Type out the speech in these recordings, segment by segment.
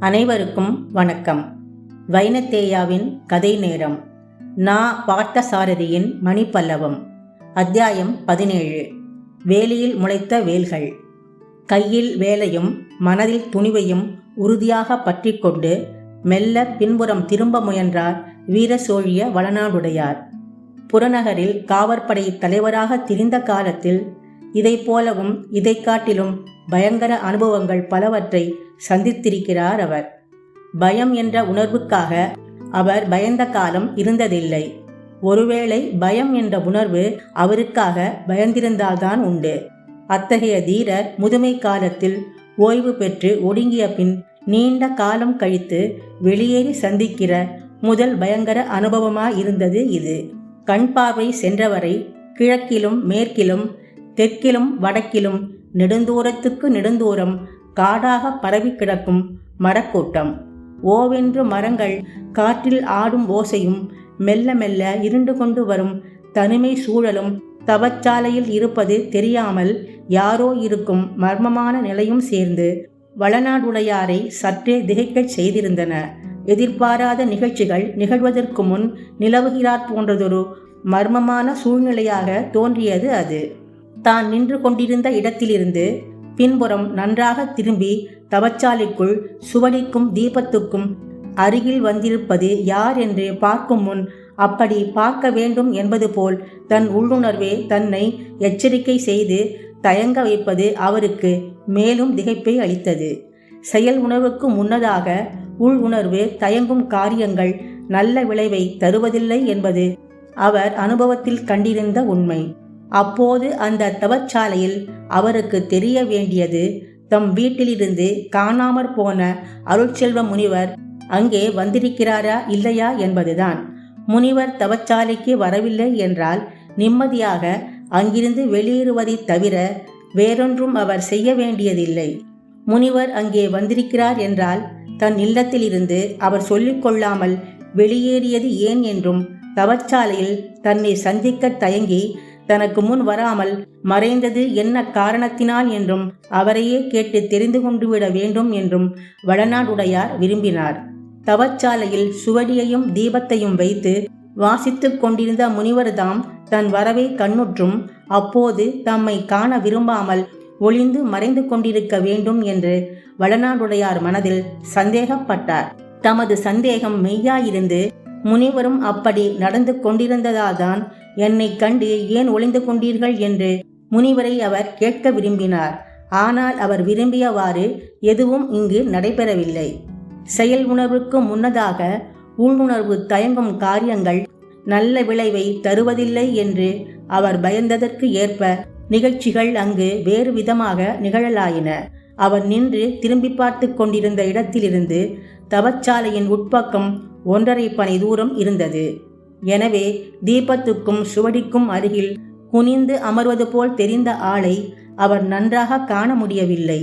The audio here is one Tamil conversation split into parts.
அனைவருக்கும் வணக்கம். வைனத்தேயாவின் கதை நேரம். நா பார்த்தசாரதியின் மணிப்பல்லவம். அத்தியாயம் பதினேழு. வேலியில் முளைத்த வேல்கள். கையில் வேலையும் மனதில் துணிவையும் உறுதியாக பற்றி கொண்டு மெல்ல பின்புறம் திரும்ப முயன்றார் வீர சோழிய வளநாடுடையார். புறநகரில் காவற்படை தலைவராக திரிந்த காலத்தில் இதை போலவும் இதை காட்டிலும் பயங்கர அனுபவங்கள் பலவற்றை சந்தித்திருக்கிறார் அவர். பயம் என்ற உணர்வுக்காக அவர் பயந்த காலம் இருந்ததில்லை. ஒருவேளை பயம் என்ற உணர்வு அவருக்காக பயந்திருந்தால்தான் உண்டு. அத்தகைய தீரர் முதுமை காலத்தில் ஓய்வு பெற்று ஒடுங்கிய பின் நீண்ட காலம் கழித்து வெளியேறி சந்திக்கிற முதல் பயங்கர அனுபவமாக இருந்தது இது. கண் பார்வை சென்றவரை கிழக்கிலும் மேற்கிலும் தெற்கிலும் வடக்கிலும் நெடுந்தூரத்துக்கு நெடுந்தூரம் காடாக பரவி கிடக்கும் மரக்கூட்டம். ஓவென்று மரங்கள் காற்றில் ஆடும் ஓசையும் மெல்ல மெல்ல இருண்டு கொண்டு வரும் தனிமை சூழலும் தவச்சாலையில் இருப்பது தெரியாமல் யாரோ இருக்கும் மர்மமான நிலையும் சேர்ந்து வளநாடுடையாரை சற்றே திகைக்கச் செய்திருந்தன. எதிர்பாராத நிகழ்ச்சிகள் நிகழ்வதற்கு முன் நிலவுகிறார் போன்றதொரு மர்மமான சூழ்நிலையாக தோன்றியது அது. தான் நின்று கொண்டிருந்த இடத்திலிருந்து பின்புறம் நன்றாக திரும்பி தவச்சாலைக்குள் சுவடிக்கும் தீபத்துக்கும் அருகில் வந்திருப்பது யார் என்று பார்க்கும் முன் அப்படி பார்க்க வேண்டும் என்பது போல் தன் உள்ளுணர்வே தன்னை எச்சரிக்கை செய்து தயங்க வைப்பது அவருக்கு மேலும் திகைப்பை அளித்தது. செயல் உணர்வுக்கு முன்னதாக உள் உணர்வு தயங்கும் காரியங்கள் நல்ல விளைவை தருவதில்லை என்பது அவர் அனுபவத்தில் கண்டிருந்த உண்மை. அப்போது அந்த தவச்சாலையில் அவருக்கு தெரிய வேண்டியது தம் வீட்டிலிருந்து காணாமற் போன அருட்செல்வ முனிவர் அங்கே வந்திருக்கிறாரா இல்லையா என்பதுதான். முனிவர் தவச்சாலைக்கு வரவில்லை என்றால் நிம்மதியாக அங்கிருந்து வெளியேறுவதை தவிர வேறொன்றும் அவர் செய்ய வேண்டியதில்லை. முனிவர் அங்கே வந்திருக்கிறார் என்றால் தன் இல்லத்திலிருந்து அவர் சொல்லிக்கொள்ளாமல் வெளியேறியது ஏன் என்றும் தவச்சாலையில் தன்னை சந்திக்க தயங்கி தனக்கு முன் வராமல் மறைந்தது என்ன காரணத்தினால் என்றும் அவரையே கேட்டு தெரிந்து கொண்டு விட வேண்டும் என்றும் வடநாடுடையார் விரும்பினார். தவச்சாலையில் சுவடியையும் தீபத்தையும் வைத்து வாசித்துக் கொண்டிருந்த முனிவர்தாம் தன் வரவை கண்ணுற்றும் அப்போது தம்மை காண விரும்பாமல் ஒளிந்து மறைந்து கொண்டிருக்க வேண்டும் என்று வளநாடுடையார் மனதில் சந்தேகப்பட்டார். தமது சந்தேகம் மெய்யாயிருந்து முனிவரும் அப்படி நடந்து கொண்டிருந்ததால்தான் என்னை கண்டு ஏன் ஒளிந்து கொண்டீர்கள் என்று முனிவரை அவர் கேட்க விரும்பினார். ஆனால் அவர் விரும்பியவாறு எதுவும் இங்கு நடைபெறவில்லை. செயல் உணர்வுக்கு முன்னதாக உள்ளுணர்வு தயங்கும் காரியங்கள் நல்ல விளைவை தருவதில்லை என்று அவர் பயந்ததற்கு ஏற்ப நிகழ்ச்சிகள் அங்கு வேறு விதமாக நிகழலாயின. அவர் நின்று திரும்பி பார்த்து கொண்டிருந்த இடத்திலிருந்து தவச்சாலையின் உட்பக்கம் ஒன்றரை பனை தூரம் இருந்தது. எனவே தீபத்துக்கும் சுவடிக்கும் அருகில் குனிந்து அமர்வது போல் தெரிந்த ஆளை அவர் நன்றாக காண முடியவில்லை.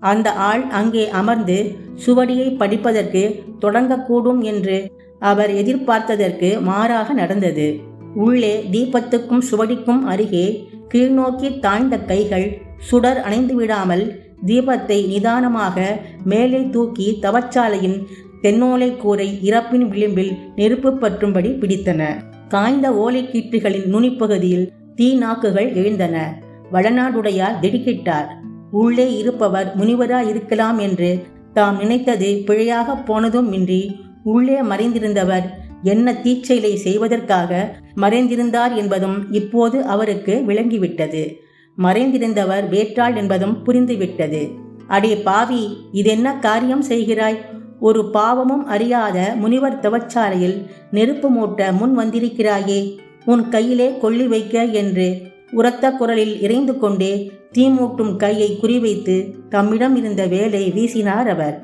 அந்த ஆள் அங்கே அமர்ந்து சுவடியை படிப்பதற்கு தொடங்கக்கூடும் என்று அவர் எதிர்பார்த்ததற்கு மாறாக நடந்தது. உள்ளே தீபத்துக்கும் சுவடிக்கும் அருகே கீழ்நோக்கி தாழ்ந்த கைகள் சுடர் அணைந்து விடாமல் தீபத்தை நிதானமாக மேலே தூக்கி தவச்சாலையின் தென்னோலை கூரை இறப்பின் விளிம்பில் நெருப்பு பற்றும்படி பிடித்தன. காய்ந்த ஓலைக்கீற்றுகளின் நுனிப்பகுதியில் தீ நாக்குகள் எழுந்தன. வடநாடுடையார் திடுக்கிட்டார். உள்ளே இருப்பவர் முனிவரா இருக்கலாம் என்று தாம் நினைத்தது பிழையாக போனதும் இன்றி உள்ளே மறைந்திருந்தவர் என்ன தீச்செயலை செய்வதற்காக மறைந்திருந்தார் என்பதும் இப்போது அவருக்கு விளங்கிவிட்டது. மறைந்திருந்தவர் வேற்றாள் என்பதும் புரிந்துவிட்டது. அடே பாவி இதென்ன காரியம் செய்கிறாய்? ஒரு பாவமும் அறியாத முனிவர் தவச்சாலையில் நெருப்பு மூட்ட முன் வந்திருக்கிறாயே உன் கையிலே கொள்ளி வைக்க என்று உரத்த குரலில் இறைந்து கொண்டே தீமூட்டும் கையை குறிவைத்து தம்மிடம் இருந்த வேலை வீசினார் அவர்.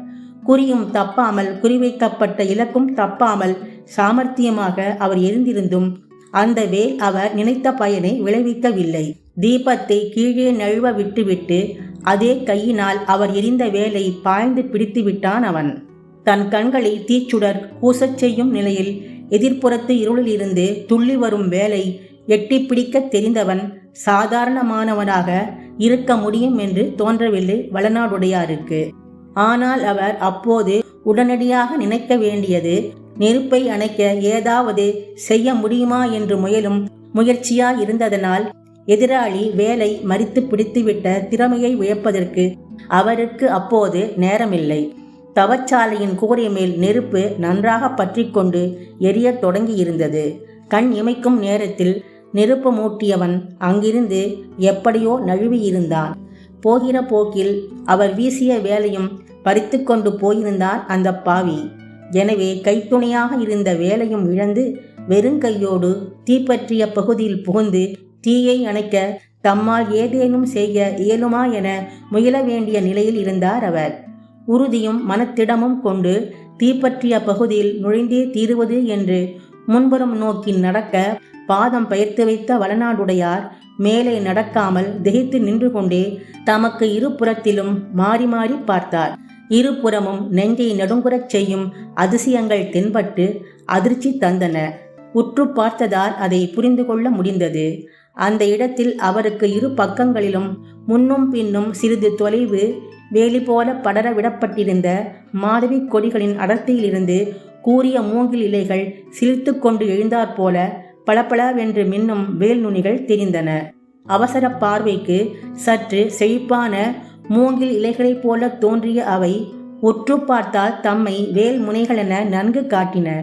குறியும் தப்பாமல் குறிவைக்கப்பட்ட இலக்கும் தப்பாமல் சாமர்த்தியமாக அவர் எரிந்திருந்தும் அந்த வேல் அவர் நினைத்த பயனை விளைவிக்கவில்லை. தீபத்தை கீழே நழுவ விட்டுவிட்டு அதே கையினால் அவர் எரிந்த வேலை பாய்ந்து பிடித்து விட்டான் அவன். தன் கண்களை தீச்சுடர் கூசச் செய்யும் நிலையில் எதிர்ப்புறத்து இருளிலிருந்து துள்ளி வரும் வேலை எட்டி பிடிக்க தெரிந்தவன் சாதாரணமானவனாக இருக்க முடியும் என்று தோன்றவில்லை வளநாடுடையாருக்கு. ஆனால் அவர் அப்போது உடனடியாக நினைக்க வேண்டியது நெருப்பை அணைக்க ஏதாவது செய்ய முடியுமா என்று முயலும் முயற்சியா இருந்ததனால் எதிராளி வேலை மறித்து பிடித்துவிட்ட திறமையை வியப்பதற்கு அவருக்கு அப்போது நேரமில்லை. தவச்சாலையின் கூரை மேல் நெருப்பு நன்றாக பற்றி கொண்டு எரியத் தொடங்கியிருந்தது. கண் இமைக்கும் நேரத்தில் நெருப்பு மூட்டியவன் அங்கிருந்து எப்படியோ நழுவியிருந்தான். போகிற போக்கில் அவர் வீசிய வேலையும் பறித்து கொண்டு போயிருந்தான் அந்த பாவி. எனவே கைத்துணையாக இருந்த வேலையும் இழந்து வெறுங்கையோடு தீப்பற்றிய பகுதியில் புகுந்து தீயை அணைக்க தம்மால் ஏதேனும் செய்ய இயலுமா என முயல வேண்டிய நிலையில் இருந்தார் அவர். உறுதியும் மனத்திடமும் கொண்டு தீப்பற்றிய பகுதியில் நுழைந்தே தீருவது என்று முன்புறம் நோக்கி நடக்க பாதம் பெயர்த்து வைத்த வளநாடுடையார் மேலே நடக்காமல் திகைத்து நின்று கொண்டே தமக்கு இருபுறத்திலும் மாறி மாறி பார்த்தார். இருபுறமும் நெஞ்சை நடுங்குறச் செய்யும் அதிசயங்கள் தென்பட்டு அதிர்ச்சி தந்தன. உற்று பார்த்ததால் அதை புரிந்து கொள்ள முடிந்தது. அந்த இடத்தில் அவருக்கு இரு பக்கங்களிலும் முன்னும் பின்னும் சிறிது தொலைவு வேலி போல படர விடப்பட்டிருந்த மாதவி கொடிகளின் அடர்த்தியிலிருந்து கூறிய மூங்கில் இலைகள் சிரித்து கொண்டு எழுந்தாற்போல பளபளவென்று மின்னும் வேல் நுனிகள் தெரிந்தன. அவசர பார்வைக்கு சற்று செழிப்பான மூங்கில் இலைகளைப் போல தோன்றிய அவை உற்று பார்த்தால் தம்மை வேல் முனைகளென நன்கு காட்டின.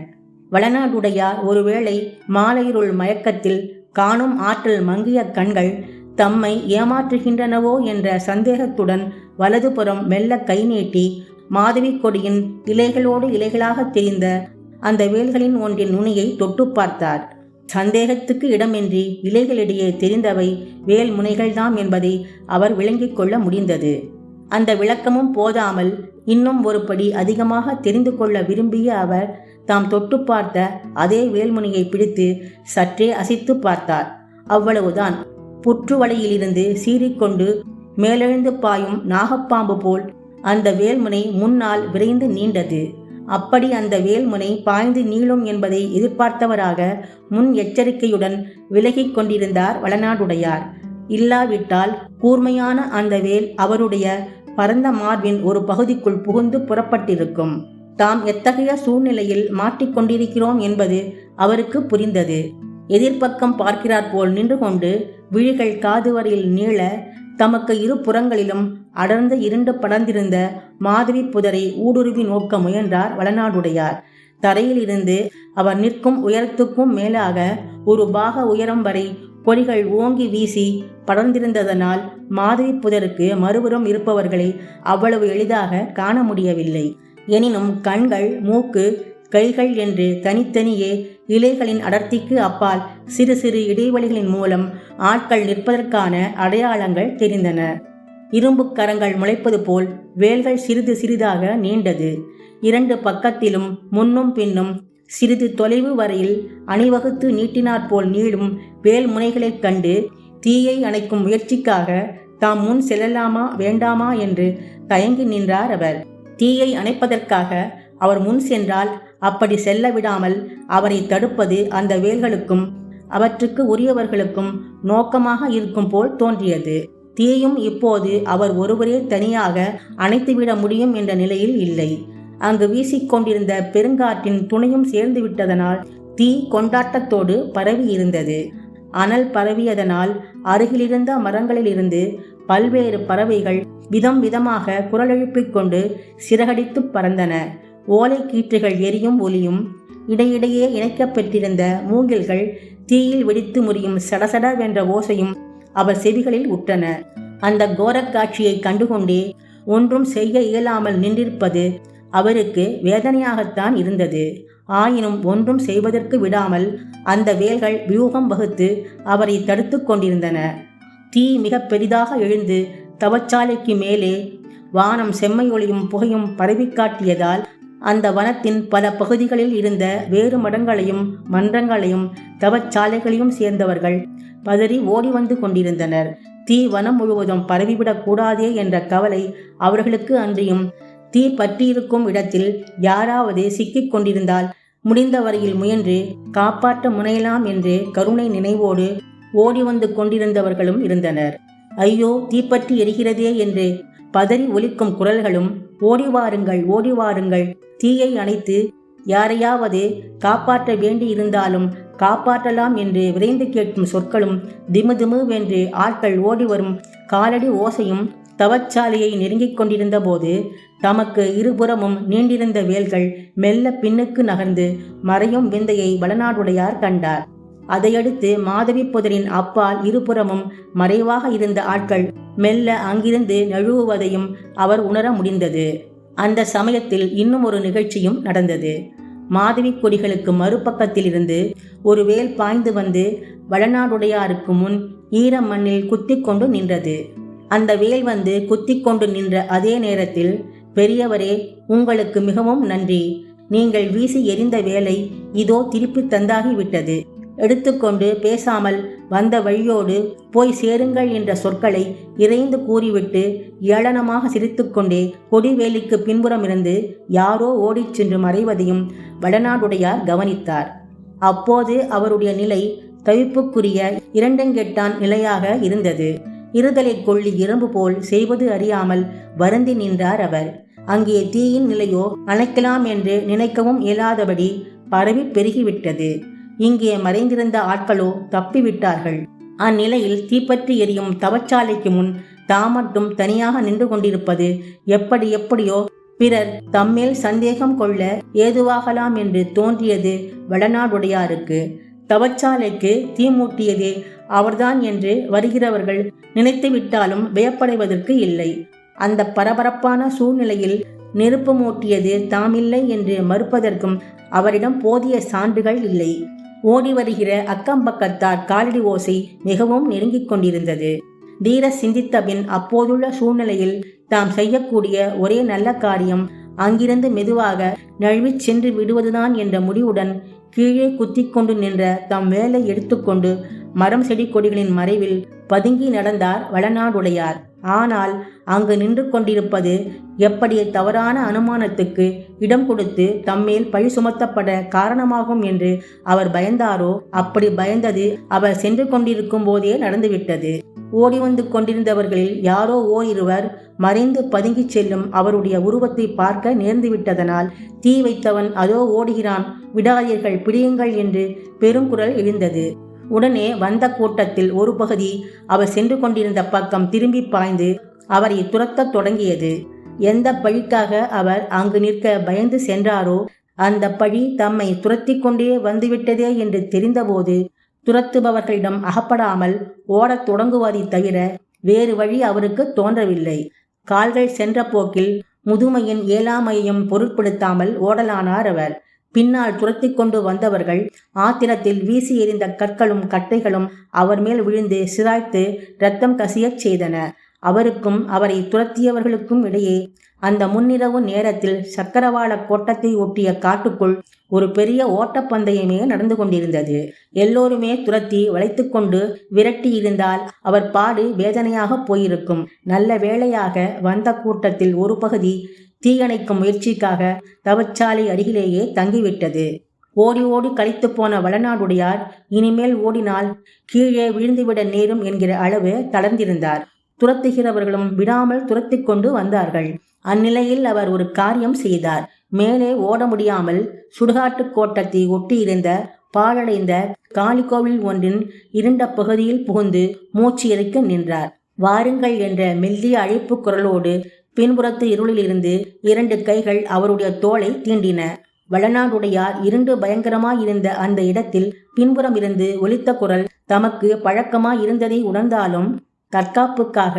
வளநாடுடையார் ஒருவேளை மாலையிருள் மயக்கத்தில் காணும் ஆற்றல் மங்கிய கண்கள் தம்மை ஏமாற்றுகின்றனவோ என்ற சந்தேகத்துடன் வலதுபுறம் மெல்ல கை நீட்டி மாதவி கொடியின் இலைகளோடு இலைகளாக தெரிந்த அந்த வேல்களின் ஒன்றின் நுனியை தொட்டு பார்த்தார். சந்தேகத்துக்கு இடமின்றி இலைகளிடையே தெரிந்தவை வேல் முனைகள்தாம் என்பதை அவர் விளங்கிக் கொள்ள முடிந்தது. அந்த விளக்கமும் போதாமல் இன்னும் ஒருபடி அதிகமாக தெரிந்து கொள்ள விரும்பிய அவர் தாம் தொட்டு பார்த்த அதே வேல்முனியை பிடித்து சற்றே அசைத்து பார்த்தார். அவ்வளவுதான். புற்றுவலையிலிருந்து சீறிக்கொண்டு மேலெழுந்து பாயும் நாகப்பாம்பு போல் அந்த வேல்முனை முன்னால் விரைந்து நீண்டது. அப்படி அந்த வேல்முனை பாய்ந்து நீளும் என்பதை எதிர்பார்த்தவராக முன் எச்சரிக்கையுடன் விலகிக் கொண்டிருந்தார் வளநாடுடையார். இல்லாவிட்டால் கூர்மையான அந்த வேல் அவருடைய பரந்த மார்பின் ஒரு பகுதிக்குள் புகுந்து புறப்பட்டிருக்கும். தாம் எத்தகைய சூழ்நிலையில் மாட்டிக்கொண்டிருக்கிறோம் என்பது அவருக்கு புரிந்தது. எதிர்ப்பக்கம் பார்க்கிறார் போல் நின்று கொண்டு விழிகள் காது வரையில் நீள தமக்கு இரு புறங்களிலும் அடர்ந்த இருண்டு படர்ந்திருந்த மாதவி புதரை ஊடுருவி நோக்க முயன்றார் வளநாடுடையார். தரையில் இருந்து அவர் நிற்கும் உயரத்துக்கும் மேலாக ஒரு பாக உயரம் வரை கொடிகள் ஓங்கி வீசி படர்ந்திருந்ததனால் மாதவி புதருக்கு மறுபுறம் இருப்பவர்களை அவ்வளவு எளிதாக காண முடியவில்லை. எனினும் கண்கள் மூக்கு கைகள் என்று தனித்தனியே இலைகளின் அடர்த்திக்கு அப்பால் சிறு சிறு இடைவெளிகளின் மூலம் ஆட்கள் நிற்பதற்கான அடையாளங்கள் தெரிந்தன. இரும்பு கரங்கள் முளைப்பது போல் வேல்கள் சிறிது சிறிதாக நீண்டது. இரண்டு பக்கத்திலும் முன்னும் பின்னும் சிறிது தொலைவு வரையில் அணிவகுத்து நீட்டினாற் போல் நீளும் வேல் முனைகளைக் கண்டு தீயை அணைக்கும் முயற்சிக்காக தாம் முன் செல்லலாமா வேண்டாமா என்று தயங்கி நின்றார் அவர். தீயை அணைப்பதற்காக அவர் முன் சென்றால் அப்படி செல்ல விடாமல் அவரை தடுப்பது அந்த வேல்களுக்கும் அவற்றுக்கு உரியவர்களுக்கும் நோக்கமாக இருக்கும் போல் தோன்றியது. தீயும் இப்போது அவர் ஒருவரே தனியாக அணைத்துவிட முடியும் என்ற நிலையில் இல்லை. அங்கு வீசிக்கொண்டிருந்த பெருங்காற்றின் துணையும் சேர்ந்து விட்டதனால் தீ கொண்டாட்டத்தோடு பரவி இருந்தது அனல் பரவியதனால் அருகிலிருந்த மரங்களிலிருந்து பல்வேறு பறவைகள் விதம் விதமாக குரலெழுப்பிக் கொண்டு சிறகடித்து பறந்தன. ஓலை கீற்றுகள் எரியும் ஒலியும் இடையிடையே இணைக்கப்பெற்றிருந்த மூங்கில்கள் தீயில் வெடித்து முறியும் சடசடவென்ற ஓசையும் அவர் செவிகளில் உற்றன. அந்த கோரக் காட்சியை கண்டுகொண்டே ஒன்றும் செய்ய இயலாமல் நின்றிருப்பது அவருக்கு வேதனையாகத்தான் இருந்தது. ஆயினும் ஒன்றும் செய்வதற்கு விடாமல் அந்த வேல்கள் வியூகம் வகுத்து அவரை தடுத்து கொண்டிருந்தன. தீ மிக பெரிதாக எழுந்து தவச்சாலைக்கு மேலே வானம் செம்மை ஒளியும் புகையும் பரவி காட்டியதால் அந்த வனத்தின் பல பகுதிகளில் இருந்த வேறு மடங்களையும் மன்றங்களையும் தவச்சாலைகளையும் சேர்ந்தவர்கள் பதறி ஓடி வந்து கொண்டிருந்தனர். தீ வனம் முழுவதும் பரவிவிடக் கூடாதே என்ற கவலை அவர்களுக்கு அன்றியும் தீ பற்றியிருக்கும் இடத்தில் யாராவது சிக்கிக் கொண்டிருந்தால் முடிந்த வரையில் முயன்று காப்பாற்ற முனையலாம் என்று கருணை நினைவோடு ஓடி வந்து கொண்டிருந்தவர்களும் இருந்தனர். ஐயோ தீப்பற்றி எரிகிறதே என்று பதறி ஒலிக்கும் குரல்களும் ஓடி வாருங்கள் ஓடி வாருங்கள். தீயை அணைத்து யாரையாவது காப்பாற்ற வேண்டியிருந்தாலும் காப்பாற்றலாம் என்று விரைந்து கேட்கும் சொற்களும் திமுதிமுவென்று ஆட்கள் ஓடி வரும் காலடி ஓசையும் தவச்சாலையை நெருங்கிக் கொண்டிருந்த போது தமக்கு இருபுறமும் நீண்டிருந்த வேல்கள் மெல்ல பின்னுக்கு நகர்ந்து மறையும் விந்தையை வளநாடுடையார் கண்டார். அதையடுத்து மாதவி புதரின் அப்பால் இருபுறமும் மறைவாக இருந்த ஆட்கள் மெல்ல அங்கிருந்து நழுவுவதையும் அவர் உணர முடிந்தது. அந்த சமயத்தில் இன்னும் ஒரு நிகழ்ச்சியும் நடந்தது. மாதவி கொடிகளுக்கு மறுபக்கத்தில் இருந்து ஒரு வேல் பாய்ந்து வந்து வளநாடுடையாருக்கு முன் ஈர மண்ணில் குத்தி கொண்டு நின்றது. அந்த வேல் வந்து குத்தி கொண்டு நின்ற அதே நேரத்தில் பெரியவரே உங்களுக்கு மிகவும் நன்றி. நீங்கள் வீசி எறிந்த வேலை இதோ திருப்பி தந்தாகிவிட்டது. எடுத்துக்கொண்டு பேசாமல் வந்த வழியோடு போய் சேருங்கள் என்ற சொற்களை இறைந்து கூறிவிட்டு ஏளனமாக சிரித்துக்கொண்டே கொடிவேலிக்கு பின்புறம் இருந்து யாரோ ஓடிச் சென்று மறைவதையும் வடநாடுடையார் கவனித்தார். அப்போது அவருடைய நிலை தவிப்புக்குரிய இரண்டங்கெட்டான் நிலையாக இருந்தது. இருதலை கொள்ளி இரும்பு போல் செய்வது அறியாமல் வருந்தி நின்றார் அவர். அங்கே தீயின் நிலையோ அணைக்கலாம் என்று நினைக்கவும் இயலாதபடி பரவி பெருகிவிட்டது. இங்கே மறைந்திருந்த ஆட்களோ தப்பிவிட்டார்கள். அந்நிலையில் தீப்பற்றி எரியும் தவச்சாலைக்கு முன் தாம் மட்டும் தனியாக நின்று கொண்டிருப்பது எப்படி எப்படியோ பிறர் தம்மேல் சந்தேகம் கொள்ள ஏதுவாகலாம் என்று தோன்றியது வடநாடுடையாருக்கு. தவச்சாலைக்கு தீ மூட்டியதே அவர்தான் என்று வருகிறவர்கள் நினைத்துவிட்டாலும் வியப்படைவதற்கு இல்லை. அந்த பரபரப்பான சூழ்நிலையில் நெருப்பு மூட்டியது தாமில்லை என்று மறுப்பதற்கும் அவரிடம் போதிய சான்றுகள் இல்லை. ஓடி வருகிற அக்கம்பக்கத்தார் காலடி ஓசை மிகவும் நெருங்கிக் கொண்டிருந்தது. தீர சிந்தித்தபின் அப்போதுள்ள சூழ்நிலையில் தாம் செய்யக்கூடிய ஒரே நல்ல காரியம் அங்கிருந்து மெதுவாக நழுவிச் சென்று விடுவதுதான் என்ற முடிவுடன் கீழே குத்தி கொண்டு நின்ற தம் வேலை எடுத்துக்கொண்டு மரம் செடி கொடிகளின் மறைவில் பதுங்கி நடந்தார் வளநாடுடையார். ஆனால் அங்கு நின்று கொண்டிருப்பது எப்படி தவறான அனுமானத்துக்கு இடம் கொடுத்து தம்மேல் பழி சுமத்தப்பட காரணமாகும் என்று அவர் பயந்தாரோ? அப்படி பயந்தது அவர் சென்று கொண்டிருக்கும் போதே நடந்துவிட்டது. ஓடி வந்து கொண்டிருந்தவர்களில் யாரோ ஓரிருவர் மறைந்து பதுங்கிச் செல்லும் அவருடைய உருவத்தை பார்க்க நேர்ந்துவிட்டதனால் தீ வைத்தவன் அதோ ஓடுகிறான் விடாதீர்கள் பிடியுங்கள் என்று பெருங்குரல் எழுந்தது. உடனே வந்த கூட்டத்தில் ஒரு பகுதி அவர் சென்று கொண்டிருந்த பக்கம் திரும்பி பாய்ந்து அவரை துரத்தத் தொடங்கியது. எந்த பழிக்காக அவர் அங்கு நிற்க பயந்து சென்றாரோ அந்த பழி தம்மை துரத்தி கொண்டே வந்துவிட்டதே என்று தெரிந்தபோது துரத்துபவர்களிடம் அகப்படாமல் ஓடத் தொடங்குவதை தவிர வேறு வழி அவருக்கு தோன்றவில்லை. கால்கள் சென்ற போக்கில் முதுமையின் ஏழாமையையும் பொருட்படுத்தாமல் ஓடலானார் அவர். பின்னால் துரத்தி கொண்டு வந்தவர்கள் ஆத்திரத்தில் வீசி எறிந்த கற்களும் கட்டைகளும் அவர் மேல் விழுந்து சிராய்த்து ரத்தம் கசியச் செய்தன. அவருக்கும் அவரை துரத்தியவர்களுக்கும் இடையே அந்த முன்னிரவு நேரத்தில் சக்கரவாள கோட்டத்தை ஒட்டிய காட்டுக்குள் ஒரு பெரிய ஓட்டப்பந்தயமே நடந்து கொண்டிருந்தது. எல்லோருமே துரத்தி வளைத்து கொண்டு விரட்டி இருந்தால் அவர் பாடு வேதனையாக போயிருக்கும். நல்ல வேளையாக வந்த கூட்டத்தில் ஒரு பகுதி தீயணைக்கும் முயற்சிக்காக தவச்சாலை அருகிலேயே தங்கிவிட்டது. ஓடி ஓடி கழித்து போன வளநாடுடையார் இனிமேல் ஓடினால் கீழே விழுந்துவிட நேரும் என்கிற அளவு தளர்ந்திருந்தார். துரத்துகிறவர்களும் விடாமல் துரத்தி கொண்டு வந்தார்கள். அந்நிலையில் அவர் ஒரு காரியம் செய்தார். மேலே ஓட முடியாமல் சுடுகாட்டு கோட்டத்தை ஒட்டியிருந்த பாழடைந்த காளிக்கோவில் ஒன்றின் இருண்ட பகுதியில் புகுந்து மூச்சு இறைக்க நின்றார். வாருங்கள் என்ற மெல்லிய அழைப்பு குரலோடு பின்புறத்து இருளிலிருந்து இரண்டு கைகள் அவருடைய தோலை தீண்டின. வளநாடுடையார் இருண்டு பயங்கரமாயிருந்த அந்த இடத்தில் பின்புறம் இருந்து ஒலித்த குரல் தமக்கு பழக்கமாய் இருந்ததை உணர்ந்தாலும் தற்காப்புக்காக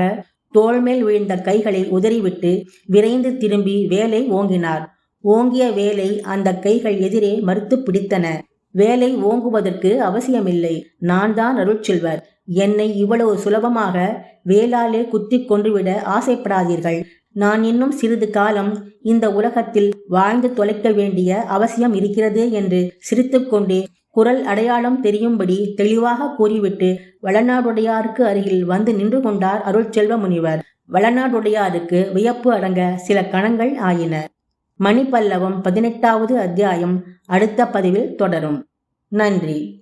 தோள்மேல் விழுந்த கைகளை உதறிவிட்டு விரைந்து திரும்பி வேலை ஓங்கினார். ஓங்கிய வேலை அந்த கைகள் எதிரே மறுத்து பிடித்தன. வேலை ஓங்குவதற்கு அவசியமில்லை. நான் தான் அருட்செல்வர் என்னை இவ்வளவு சுலபமாக வேளாலே குத்தி கொன்றுவிட ஆசைப்படாதீர்கள். நான் இன்னும் சிறிது காலம் இந்த உலகத்தில் வாழ்ந்து தொலைக்க வேண்டிய அவசியம் இருக்கிறது என்று சிரித்துக்கொண்டே குரல் அடையாளம் தெரியும்படி தெளிவாக கூறிவிட்டு வளநாடுடையாருக்கு அருகில் வந்து நின்று கொண்டார் அருள்செல்வ முனிவர் வளநாடுடையாருக்கு வியப்பு அடங்க சில கணங்கள் ஆயின. மணிப்பல்லவம் பதினெட்டாவது அத்தியாயம் அடுத்த பதிவில் தொடரும். நன்றி.